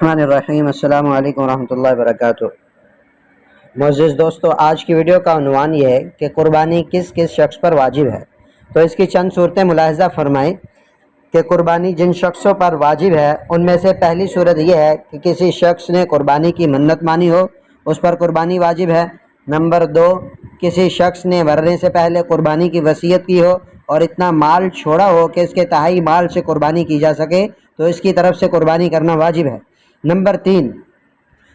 الرحمن الرحیم، السلام علیکم ورحمۃ اللہ وبرکاتہ۔ معزز دوستو، آج کی ویڈیو کا عنوان یہ ہے کہ قربانی کس کس شخص پر واجب ہے۔ تو اس کی چند صورتیں ملاحظہ فرمائیں کہ قربانی جن شخصوں پر واجب ہے، ان میں سے پہلی صورت یہ ہے کہ کسی شخص نے قربانی کی منت مانی ہو، اس پر قربانی واجب ہے۔ نمبر دو، کسی شخص نے مرنے سے پہلے قربانی کی وصیت کی ہو اور اتنا مال چھوڑا ہو کہ اس کے تہائی مال سے قربانی کی جا سکے، تو اس کی طرف سے قربانی کرنا واجب ہے۔ نمبر تین،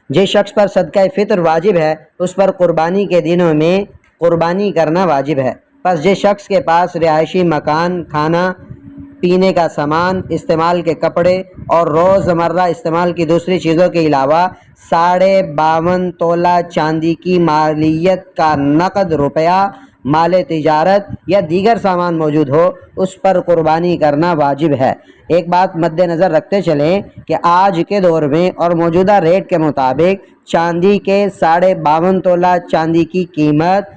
جس شخص پر صدقہ فطر واجب ہے، اس پر قربانی کے دنوں میں قربانی کرنا واجب ہے۔ پس جس شخص کے پاس رہائشی مکان، کھانا، پینے کا سامان، استعمال کے کپڑے اور روز مرہ استعمال کی دوسری چیزوں کے علاوہ ساڑھے باون تولہ چاندی کی مالیت کا نقد روپیہ مال تجارت یا دیگر سامان موجود ہو، اس پر قربانی کرنا واجب ہے۔ ایک بات مد نظر رکھتے چلیں کہ آج کے دور میں اور موجودہ ریٹ کے مطابق چاندی کے ساڑھے باون تولہ چاندی کی قیمت،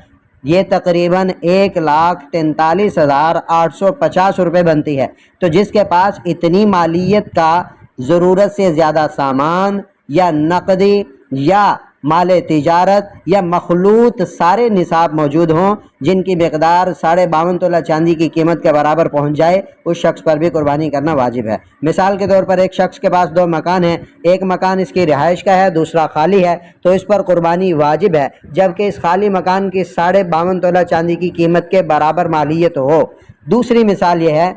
یہ تقریباً ایک لاکھ تینتالیس ہزار آٹھ سو پچاس روپے بنتی ہے۔ تو جس کے پاس اتنی مالیت کا ضرورت سے زیادہ سامان یا نقدی یا مال تجارت یا مخلوط سارے نصاب موجود ہوں، جن کی مقدار ساڑھے باون تولہ چاندی کی قیمت کے برابر پہنچ جائے، اس شخص پر بھی قربانی کرنا واجب ہے۔ مثال کے طور پر ایک شخص کے پاس دو مکان ہیں، ایک مکان اس کی رہائش کا ہے، دوسرا خالی ہے، تو اس پر قربانی واجب ہے، جبکہ اس خالی مکان کی ساڑھے باون تولہ چاندی کی قیمت کے برابر مالیت ہو۔ دوسری مثال یہ ہے،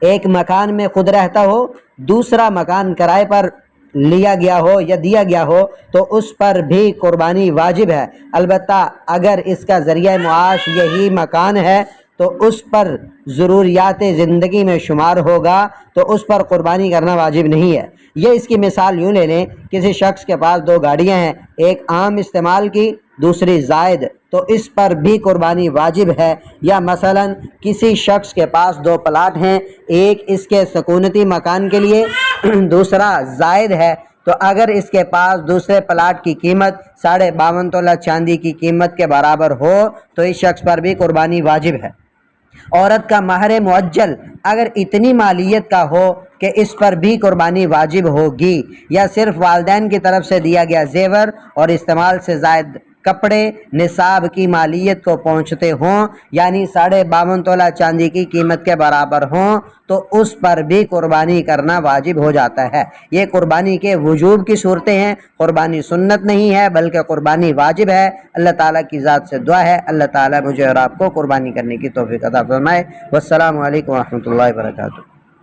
ایک مکان میں خود رہتا ہو، دوسرا مکان کرائے پر لیا گیا ہو یا دیا گیا ہو، تو اس پر بھی قربانی واجب ہے۔ البتہ اگر اس کا ذریعہ معاش یہی مکان ہے، تو اس پر ضروریات زندگی میں شمار ہوگا، تو اس پر قربانی کرنا واجب نہیں ہے۔ یہ اس کی مثال یوں لے لیں، کسی شخص کے پاس دو گاڑیاں ہیں، ایک عام استعمال کی، دوسری زائد۔ تو اس پر بھی قربانی واجب ہے۔ یا مثلا کسی شخص کے پاس دو پلاٹ ہیں، ایک اس کے سکونتی مکان کے لیے دوسرا زائد ہے، تو اگر اس کے پاس دوسرے پلاٹ کی قیمت ساڑھے باون تولہ چاندی کی قیمت کے برابر ہو، تو اس شخص پر بھی قربانی واجب ہے۔ عورت کا مہر معجل اگر اتنی مالیت کا ہو کہ اس پر بھی قربانی واجب ہوگی، یا صرف والدین کی طرف سے دیا گیا زیور اور استعمال سے زائد کپڑے نصاب کی مالیت کو پہنچتے ہوں یعنی ساڑھے باون تولہ چاندی کی قیمت کے برابر ہوں، تو اس پر بھی قربانی کرنا واجب ہو جاتا ہے۔ یہ قربانی کے وجوب کی صورتیں ہیں۔ قربانی سنت نہیں ہے، بلکہ قربانی واجب ہے۔ اللہ تعالیٰ کی ذات سے دعا ہے۔ اللہ تعالیٰ مجھے اور آپ کو قربانی کرنے کی توفیق عطا فرمائے۔ والسلام علیکم ورحمۃ اللہ وبرکاتہ۔